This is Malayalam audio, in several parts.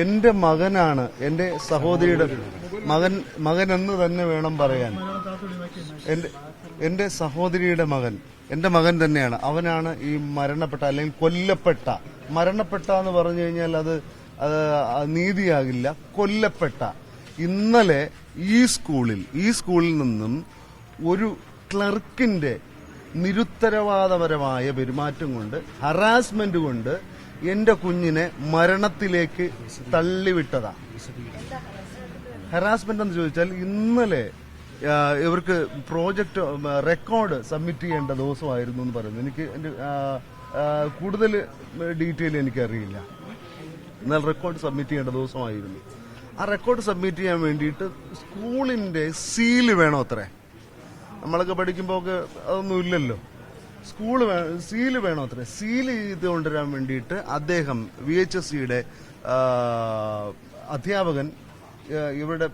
എന്റെ മകനാണ് എന്റെ സഹോദരിയുടെ മകൻ മകൻ എന്ന് തന്നെ വേണം പറയാൻ. എന്റെ എന്റെ സഹോദരിയുടെ മകൻ എന്റെ മകൻ തന്നെയാണ്. അവനാണ് ഈ മരണപ്പെട്ട അല്ലെങ്കിൽ കൊല്ലപ്പെട്ട. മരണപ്പെട്ട എന്ന് പറഞ്ഞു കഴിഞ്ഞാൽ അത് നീതിയാകില്ല. കൊല്ലപ്പെട്ട. ഇന്നലെ ഈ സ്കൂളിൽ ഈ സ്കൂളിൽ നിന്നും ഒരു ക്ലർക്കിന്റെ നിരുത്തരവാദപരമായ പെരുമാറ്റം കൊണ്ട് ഹറാസ്മെന്റ് കൊണ്ട് എന്റെ കുഞ്ഞിനെ മരണത്തിലേക്ക് തള്ളിവിട്ടതാ. ഹറാസ്മെന്റ് എന്ന് ചോദിച്ചാൽ ഇന്നലെ ഇവർക്ക് പ്രോജക്റ്റ് റെക്കോർഡ് സബ്മിറ്റ് ചെയ്യേണ്ട ദിവസമായിരുന്നു എന്ന് പറയുന്നത് എനിക്ക് എന്റെ കൂടുതൽ ഡീറ്റെയിൽ എനിക്കറിയില്ല. എന്നാൽ റെക്കോർഡ് സബ്മിറ്റ് ചെയ്യേണ്ട ദിവസമായിരുന്നു. ആ റെക്കോർഡ് സബ്മിറ്റ് ചെയ്യാൻ വേണ്ടിയിട്ട് സ്കൂളിന്റെ സീൽ വേണോ അത്രേ? നമ്മളൊക്കെ പഠിക്കുമ്പോൾ ഒക്കെ അതൊന്നും ഇല്ലല്ലോ. സ്കൂൾ സീൽ വേണോ അത്ര? സീൽ ചെയ്ത് കൊണ്ടുവരാൻ വേണ്ടിയിട്ട് അദ്ദേഹം വി എച്ച് എസ് സിയുടെ അധ്യാപകൻ ഇവരുടെ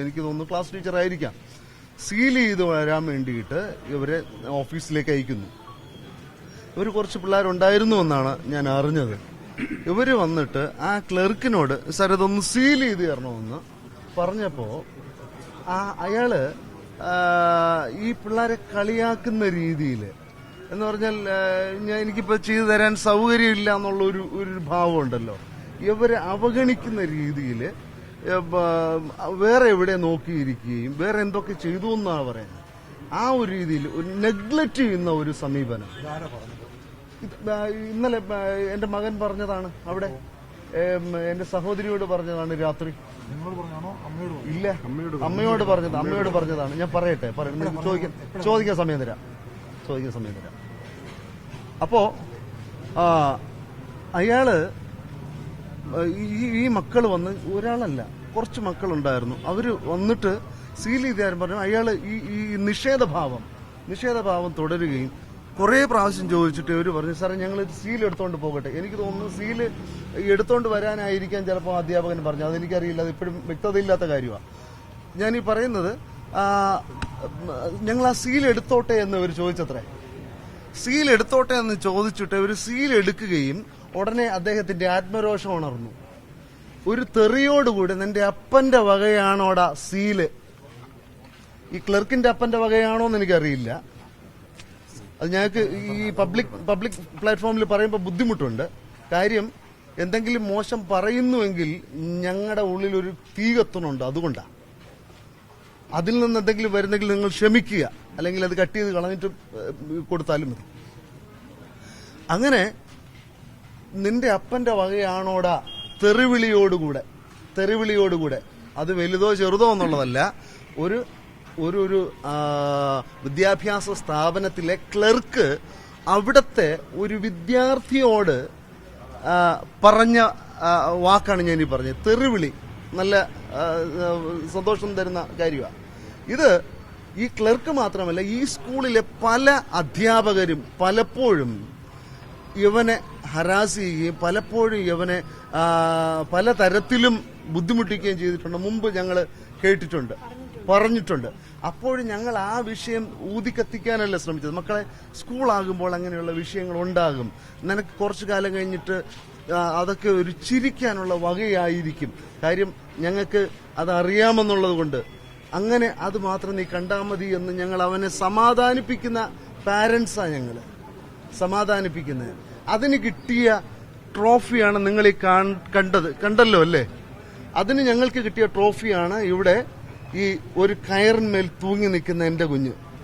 എനിക്ക് തോന്നുന്നു ക്ലാസ് ടീച്ചർ ആയിരിക്കാം. സീൽ ചെയ്ത് വരാൻ വേണ്ടിയിട്ട് ഇവരെ ഓഫീസിലേക്ക് അയക്കുന്നു. ഇവർ കുറച്ച് പിള്ളേരുണ്ടായിരുന്നു എന്നാണ് ഞാൻ അറിഞ്ഞത്. ഇവർ വന്നിട്ട് ആ ക്ലർക്കിനോട് സാർ ഇതൊന്ന് സീൽ ചെയ്ത് തരണമെന്ന് പറഞ്ഞപ്പോ ആ അയാൾ ഈ പിള്ളേരെ കളിയാക്കുന്ന രീതിയിൽ എന്ന് പറഞ്ഞാൽ ഞാൻ എനിക്കിപ്പോ ചെയ്തു തരാൻ സൗകര്യമില്ല എന്നുള്ള ഒരു ഒരു ഭാവം ഉണ്ടല്ലോ. ഇവരെ അവഗണിക്കുന്ന രീതിയിൽ വേറെ എവിടെ നോക്കിയിരിക്കുകയും വേറെ എന്തൊക്കെ ചെയ്തു എന്നാണ് പറയുന്നത്. ആ ഒരു രീതിയിൽ ഒരു നെഗ്ലക്ട് ചെയ്യുന്ന ഒരു സമീപനം. ഇന്നലെ എന്റെ മകൻ പറഞ്ഞതാണ് അവിടെ. എന്റെ സഹോദരിയോട് പറഞ്ഞതാണ് രാത്രി. ഇല്ല. അമ്മയോട് പറഞ്ഞത് അമ്മയോട് പറഞ്ഞതാണ്? ഞാൻ പറയട്ടെ ചോദിക്കാൻ ചോദിക്കാൻ സമയം തരാം. ചോദിക്കാൻ സമയം തരാം. അപ്പോ അയാൾ ഈ മക്കൾ വന്ന് ഒരാളല്ല കുറച്ച് മക്കളുണ്ടായിരുന്നു. അവർ വന്നിട്ട് സീൽ ചെയ്താരും പറഞ്ഞു അയാൾ ഈ ഈ നിഷേധഭാവം നിഷേധഭാവം തുടരുകയും കുറെ പ്രാവശ്യം ചോദിച്ചിട്ട് ഇവർ പറഞ്ഞു സാറേ ഞങ്ങൾ സീൽ എടുത്തോണ്ട് പോകട്ടെ. എനിക്ക് തോന്നുന്നു സീൽ എടുത്തോണ്ട് വരാനായിരിക്കാൻ ചിലപ്പോൾ അധ്യാപകൻ പറഞ്ഞു അതെനിക്കറിയില്ല അത് ഇപ്പോഴും വ്യക്തതയില്ലാത്ത കാര്യമാണ് ഞാൻ ഈ പറയുന്നത് ഞങ്ങൾ ആ സീൽ എടുത്തോട്ടെ എന്ന് ഇവർ ചോദിച്ചത്രേ. സീൽ എടുത്തോട്ടെ എന്ന് ചോദിച്ചിട്ട് ഇവർ സീൽ എടുക്കുകയും ഉടനെ അദ്ദേഹത്തിന്റെ ആത്മരോഷം ഉണർന്നു. ഒരു തെറിയോടുകൂടി നിന്റെ അപ്പന്റെ വകയാണോടാ സീൽ ഈ ക്ലർക്കിന്റെ അപ്പന്റെ വകയാണോ എന്ന് എനിക്കറിയില്ല. അത് ഞങ്ങൾക്ക് ഈ പബ്ലിക് പബ്ലിക് പ്ലാറ്റ്ഫോമിൽ പറയുമ്പോൾ ബുദ്ധിമുട്ടുണ്ട്. കാര്യം എന്തെങ്കിലും മോശം പറയുന്നുവെങ്കിൽ ഞങ്ങളുടെ ഉള്ളിൽ ഒരു തീ കത്തുന്നുണ്ട് അതുകൊണ്ടാണ് അതിൽ നിന്ന് എന്തെങ്കിലും വരുന്നെങ്കിൽ നിങ്ങൾ ക്ഷമിക്കുക. അല്ലെങ്കിൽ അത് കട്ട് ചെയ്ത് കളഞ്ഞിട്ട് കൊടുത്താലും മതി. അങ്ങനെ നിന്റെ അപ്പന്റെ വകയാണോടാ തെറിവിളിയോടുകൂടെ. തെറിവിളിയോടുകൂടെ. അത് വലുതോ ചെറുതോ എന്നുള്ളതല്ല. ഒരു ഒരു ഒരു വിദ്യാഭ്യാസ സ്ഥാപനത്തിലെ ക്ലർക്ക് അവിടത്തെ ഒരു വിദ്യാർത്ഥിയോട് പറഞ്ഞ വാക്കാണ് ഞാൻ ഈ പറഞ്ഞത്. തെറിവിളി. നല്ല സന്തോഷം തരുന്ന കാര്യമാണ് ഇത് ഈ ക്ലർക്ക് മാത്രമല്ല ഈ സ്കൂളിലെ പല അധ്യാപകരും പലപ്പോഴും ഇവനെ ഹരാസ് ചെയ്യുകയും പലപ്പോഴും ഇവനെ പല തരത്തിലും ബുദ്ധിമുട്ടിക്കുകയും ചെയ്തിട്ടുണ്ട്. മുമ്പ് ഞങ്ങൾ കേട്ടിട്ടുണ്ട്. പറഞ്ഞിട്ടുണ്ട്. അപ്പോഴും ഞങ്ങൾ ആ വിഷയം ഊതിക്കത്തിക്കാനല്ല ശ്രമിച്ചത്. മക്കളെ സ്കൂളാകുമ്പോൾ അങ്ങനെയുള്ള വിഷയങ്ങൾ ഉണ്ടാകും. നിനക്ക് കുറച്ചു കാലം കഴിഞ്ഞിട്ട് അതൊക്കെ ഒരു ചിരിക്കാനുള്ള വകയായിരിക്കും. കാര്യം ഞങ്ങൾക്ക് അത് അറിയാമെന്നുള്ളത് കൊണ്ട്. അങ്ങനെ അത് മാത്രം നീ കണ്ടാൽ മതി എന്ന് ഞങ്ങൾ അവനെ സമാധാനിപ്പിക്കുന്ന പാരൻസാണ് ഞങ്ങൾ. സമാധാനിപ്പിക്കുന്നത് അതിന് കിട്ടിയ ട്രോഫിയാണ് നിങ്ങൾ ഈ കണ്ടത് കണ്ടല്ലോ അല്ലേ? അതിന് ഞങ്ങൾക്ക് കിട്ടിയ ട്രോഫിയാണ് ഇവിടെ ഈ ഒരു കയറിന്മേൽ തൂങ്ങി നിൽക്കുന്ന എന്റെ കുഞ്ഞ്.